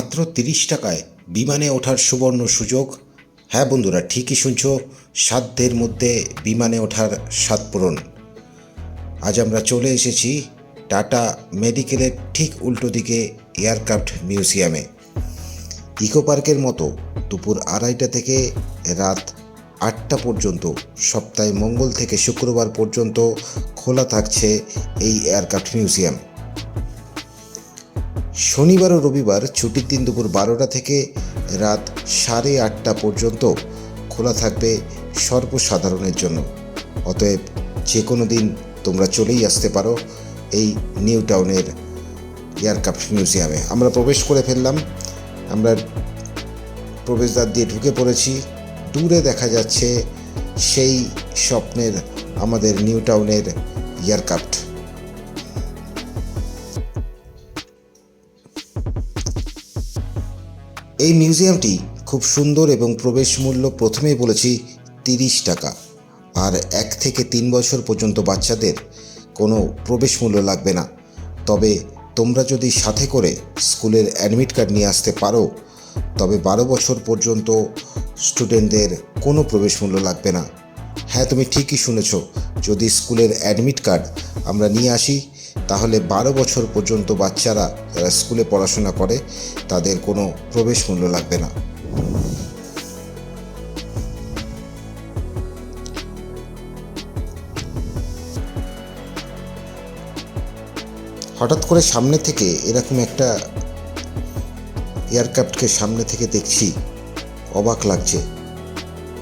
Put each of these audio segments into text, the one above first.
মাত্র তিরিশ টাকায় বিমানে ওঠার সুবর্ণ সুযোগ। হ্যাঁ বন্ধুরা, ঠিকই শুনছ, সাধ্যের মধ্যে বিমানে ওঠার স্বাদ পূরণ। আজ আমরা চলে এসেছি টাটা মেডিকেলের ঠিক উল্টো দিকে এয়ারক্রাফট মিউজিয়ামে। ইকো পার্কের মতো দুপুর আড়াইটা থেকে রাত আটটা পর্যন্ত, সপ্তাহে মঙ্গল থেকে শুক্রবার পর্যন্ত খোলা থাকছে এই এয়ারক্রাফট মিউজিয়াম। শনিবার ও রবিবার ছুটির দিন দুপুর বারোটা থেকে রাত সাড়ে আটটা পর্যন্ত খোলা থাকবে সর্বসাধারণের জন্য। অতএব যে কোনো দিন তোমরা চলেই আসতে পারো এই নিউ টাউনের এয়ারক্রাফট মিউজিয়ামে। আমরা প্রবেশ করে ফেললাম। আমরা প্রবেশদ্বার দিয়ে ঢুকে পড়েছি। দূরে দেখা যাচ্ছে সেই স্বপ্নের আমাদের নিউ টাউনের এয়ারক্রাফট। এই মিউজিয়ামটি খুব সুন্দর এবং প্রবেশ মূল্য প্রথমেই বলেছি তিরিশ টাকা। আর এক থেকে তিন বছর পর্যন্ত বাচ্চাদের কোনো প্রবেশ মূল্য লাগবে না। তবে তোমরা যদি সাথে করে স্কুলের অ্যাডমিট কার্ড নিয়ে আসতে পারো, তবে বারো বছর পর্যন্ত স্টুডেন্টদের কোনো প্রবেশ মূল্য লাগবে না। হ্যাঁ তুমি ঠিকই শুনেছ, যদি স্কুলের অ্যাডমিট কার্ড আমরা নিয়ে আসি তাহলে বারো বছর পর্যন্ত বাচ্চারা যারা স্কুলে পড়াশোনা করে, তাদের কোনো প্রবেশ মূল্য লাগবে না। হঠাৎ করে সামনে থেকে এরকম একটা এয়ারক্রাফটকে সামনে থেকে দেখছি, অবাক লাগছে।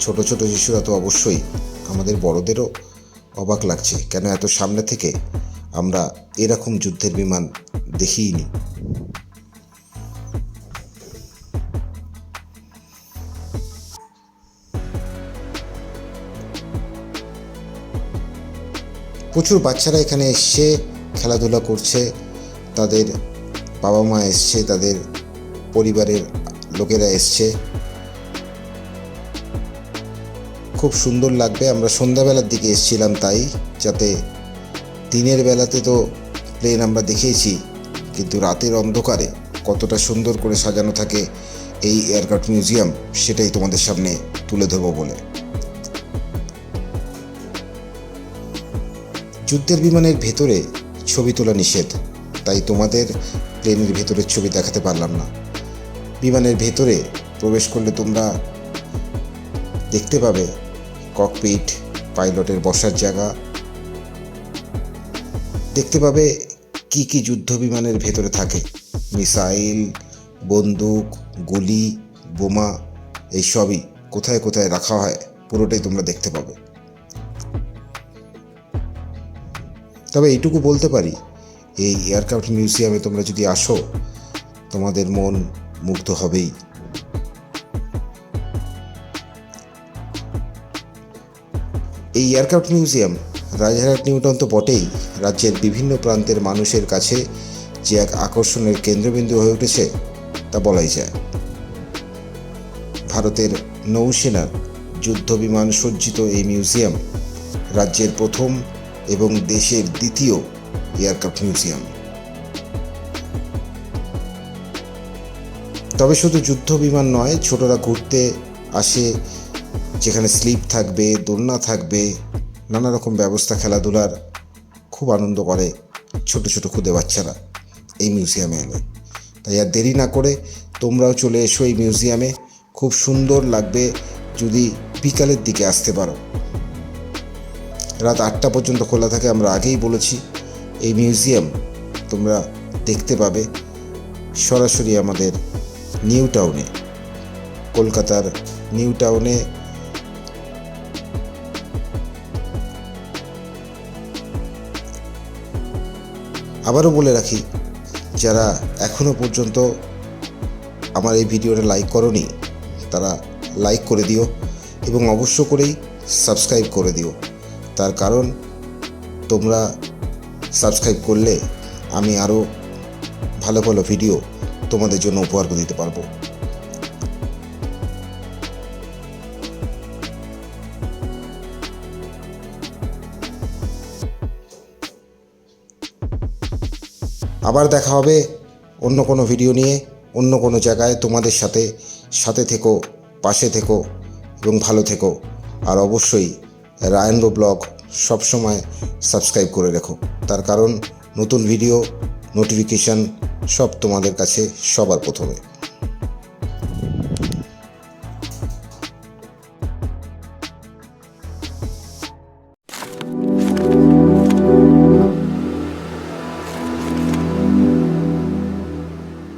ছোট ছোট শিশুরা তো অবশ্যই আমাদের বড়দেরও অবাক লাগছে। কেন এত সামনে থেকে আমরা এরকম যুদ্ধের বিমান দেখিনি। প্রচুর বাচ্চারা এখানে এসছে খেলাধুলা করছে, তাদের বাবা মা এসছে, তাদের পরিবারের লোকেরা এসছে। খুব সুন্দর লাগবে, আমরা সন্ধ্যাবেলার দিকে এসেছিলাম তাই, যাতে দিনের বেলাতে তো প্লেন আমরা দেখেইছি, কিন্তু রাতের অন্ধকারে কতটা সুন্দর করে সাজানো থাকে এই এয়ারক্রাফট মিউজিয়াম সেটাই তোমাদের সামনে তুলে ধরবো বলে। যুদ্ধের বিমানের ভেতরে ছবি তোলা নিষেধ, তাই তোমাদের প্লেনের ভেতরের ছবি দেখাতে পারলাম না। বিমানের ভেতরে প্রবেশ করলে তোমরা দেখতে পাবে ককপিট পাইলটের বসার জায়গা দেখতে পাবে কি কি যুদ্ধ বিমানের ভেতরে থাকে। মিসাইল, বন্দুক, গুলি, বোমা, এই সবই কোথায় কোথায় রাখা হয়, পুরোটাই তোমরা দেখতে পাবে। তবে এইটুকু বলতে পারি, এই এয়ারক্রাফট মিউজিয়ামে তোমরা যদি আসো, তোমাদের মন মুগ্ধ হবেই। এই এয়ারক্রাফট মিউজিয়াম রাজারহাট নিউটন তো বটেই রাজ্যের বিভিন্ন প্রান্তের মানুষের কাছে যে এক আকর্ষণের কেন্দ্রবিন্দু হয়ে উঠেছে, তা বলাই যায়। ভারতের নৌসেনার যুদ্ধ বিমান সজ্জিত এই মিউজিয়াম রাজ্যের প্রথম এবং দেশের দ্বিতীয় এয়ারক্রাফট মিউজিয়াম। তবে শুধু যুদ্ধ বিমান নয়, ছোটরা ঘুরতে আসে, যেখানে স্লিপ থাকবে, দোলনা থাকবে নানা রকম ব্যবস্থা খেলাধুলার খুব আনন্দ করে ছোট ছোট খুদে বাচ্চারা এই মিউজিয়ামে এলে। তাই আর দেরি না করে তোমরাও চলে এসো এই মিউজিয়ামে খুব সুন্দর লাগবে যদি বিকালের দিকে আসতে পারো। রাত আটটা পর্যন্ত খোলা থাকে, আমরা আগেই বলেছি, এই মিউজিয়াম তোমরা দেখতে পাবে সরাসরি আমাদের নিউ টাউনে। কলকাতার নিউ টাউনে আবারও বলে রাখি, যারা এখনও পর্যন্ত আমার এই ভিডিওটা লাইক করনি, তারা লাইক করে দিও এবং অবশ্য করেই সাবস্ক্রাইব করে দিও। তার কারণ, তোমরা সাবস্ক্রাইব করলে আমি আরও ভালো ভালো ভিডিও তোমাদের জন্য উপহার দিতে পারব। আবার দেখা হবে অন্য কোনো ভিডিও নিয়ে, অন্য কোনো জায়গায় তোমাদের সাথে সাথে থেকো, পাশে থেকো এবং ভালো থেকো। আর অবশ্যই রায়নবো ব্লগ সবসময় সাবস্ক্রাইব করে রেখো। তার কারণ নতুন ভিডিও নোটিফিকেশান সব তোমাদের কাছে সবার প্রথমে।